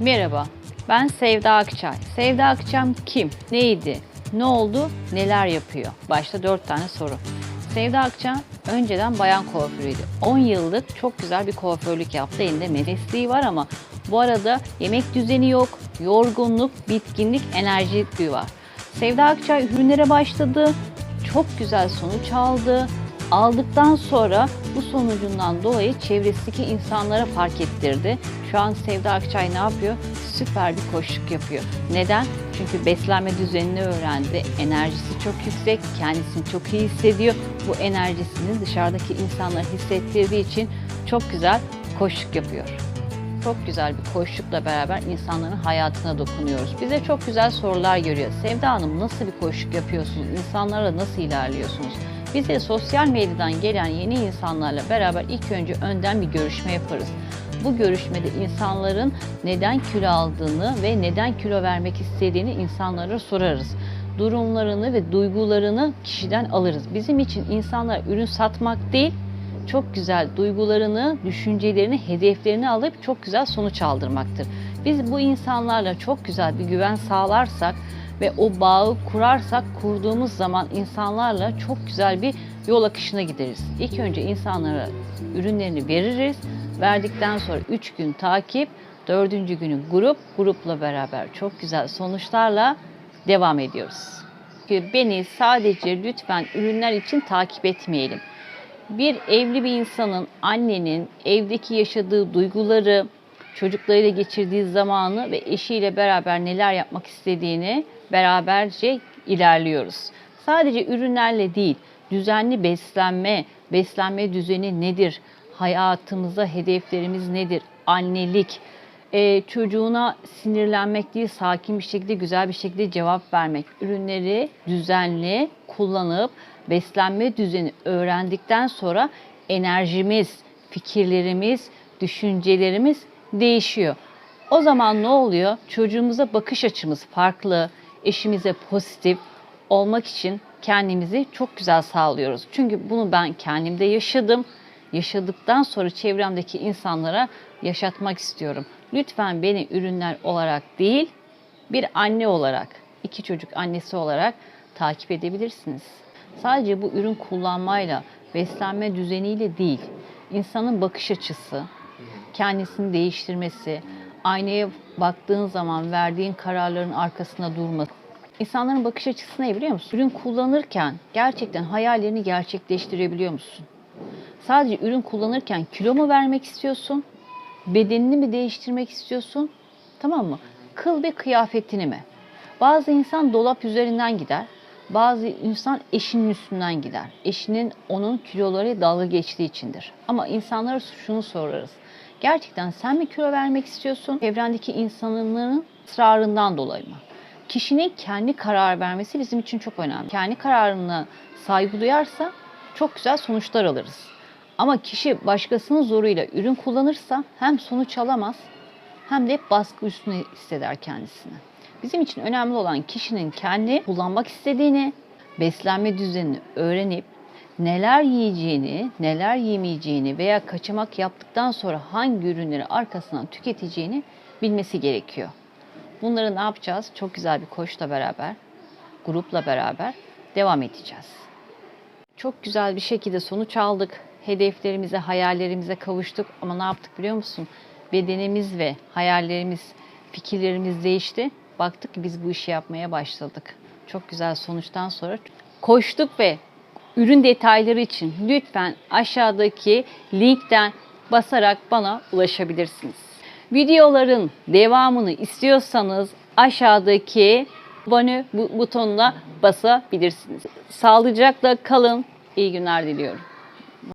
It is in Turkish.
Merhaba, ben Sevda Akçay. Sevda Akçam kim? Neydi? Ne oldu? Neler yapıyor? Başta dört tane soru. Sevda Akçam önceden bayan kuaförüydü. 10 yıllık çok güzel bir kuaförlük yaptı. Elinde mesleği var ama bu arada yemek düzeni yok, yorgunluk, bitkinlik, enerjikliği var. Sevda Akçay ürünlere başladı. Çok güzel sonuç aldı. Aldıktan sonra bu sonucundan dolayı çevresindeki insanlara fark ettirdi. Şu an Sevda Akçay ne yapıyor? Süper bir koşuk yapıyor. Neden? Çünkü beslenme düzenini öğrendi. Enerjisi çok yüksek, kendisini çok iyi hissediyor. Bu enerjisini dışarıdaki insanlara hissettirdiği için çok güzel koşuk yapıyor çok güzel bir koşukla beraber insanların hayatına dokunuyoruz. Bize çok güzel sorular geliyor. Sevda Hanım nasıl bir koşuk yapıyorsunuz? İnsanlarla nasıl ilerliyorsunuz? Bize sosyal medyadan gelen yeni insanlarla beraber ilk önce önden bir görüşme yaparız. Bu görüşmede insanların neden kilo aldığını ve neden kilo vermek istediğini insanlara sorarız. Durumlarını ve duygularını kişiden alırız. Bizim için insanlar ürün satmak değil, çok güzel duygularını, düşüncelerini, hedeflerini alıp çok güzel sonuç aldırmaktır. Biz bu insanlarla çok güzel bir güven sağlarsak ve o bağı kurarsak kurduğumuz zaman insanlarla çok güzel bir yol akışına gideriz. İlk önce insanlara ürünlerini veririz. Verdikten sonra 3 gün takip, dördüncü günü grup, grupla beraber çok güzel sonuçlarla devam ediyoruz. Çünkü Beni sadece lütfen ürünler için takip etmeyelim bir evli bir insanın, annenin evdeki yaşadığı duyguları, çocuklarıyla geçirdiği zamanı ve eşiyle beraber neler yapmak istediğini beraberce ilerliyoruz. Sadece ürünlerle değil, düzenli beslenme, beslenme düzeni nedir? Hayatımızda hedeflerimiz nedir? Annelik, e, çocuğuna sinirlenmek değil, sakin bir şekilde, güzel bir şekilde cevap vermek. Ürünleri düzenli kullanıp beslenme düzeni öğrendikten sonra enerjimiz, fikirlerimiz, düşüncelerimiz değişiyor. O zaman ne oluyor? Çocuğumuza bakış açımız farklı, eşimize pozitif olmak için kendimizi çok güzel sağlıyoruz. Çünkü bunu ben kendimde yaşadım. Yaşadıktan sonra çevremdeki insanlara yaşatmak istiyorum. Lütfen beni ürünler olarak değil, bir anne olarak, iki çocuk annesi olarak takip edebilirsiniz. Sadece bu ürün kullanmayla, beslenme düzeniyle değil, insanın bakış açısı, kendisini değiştirmesi, aynaya baktığın zaman verdiğin kararların arkasında durması. İnsanların bakış açısı ne biliyor musun? Ürün kullanırken gerçekten hayallerini gerçekleştirebiliyor musun? Sadece ürün kullanırken kilo mu vermek istiyorsun? Bedenini mi değiştirmek istiyorsun? Tamam mı? Kıl ve kıyafetini mi? Bazı insan dolap üzerinden gider. Bazı insan eşinin üstünden gider. Eşinin onun kiloları dalga geçtiği içindir. Ama insanlara şunu sorarız. Gerçekten sen mi kilo vermek istiyorsun? Çevrendeki insanların ısrarından dolayı mı? Kişinin kendi karar vermesi bizim için çok önemli. Kendi kararına saygı duyarsa çok güzel sonuçlar alırız. Ama kişi başkasının zoruyla ürün kullanırsa hem sonuç alamaz hem de baskı üstüne hisseder kendisini. Bizim için önemli olan kişinin kendi kullanmak istediğini, beslenme düzenini öğrenip neler yiyeceğini, neler yemeyeceğini veya kaçamak yaptıktan sonra hangi ürünleri arkasından tüketeceğini bilmesi gerekiyor. Bunları ne yapacağız? Çok güzel bir koşla beraber, grupla beraber devam edeceğiz. Çok güzel bir şekilde sonuç aldık. Hedeflerimize, hayallerimize kavuştuk ama ne yaptık biliyor musun? Bedenimiz ve hayallerimiz, fikirlerimiz değişti. Baktık ki biz bu işi yapmaya başladık. Çok güzel sonuçtan sonra koştuk ve ürün detayları için lütfen aşağıdaki linkten basarak bana ulaşabilirsiniz. Videoların devamını istiyorsanız aşağıdaki abone bu- butonuna basabilirsiniz. Sağlıcakla kalın. İyi günler diliyorum.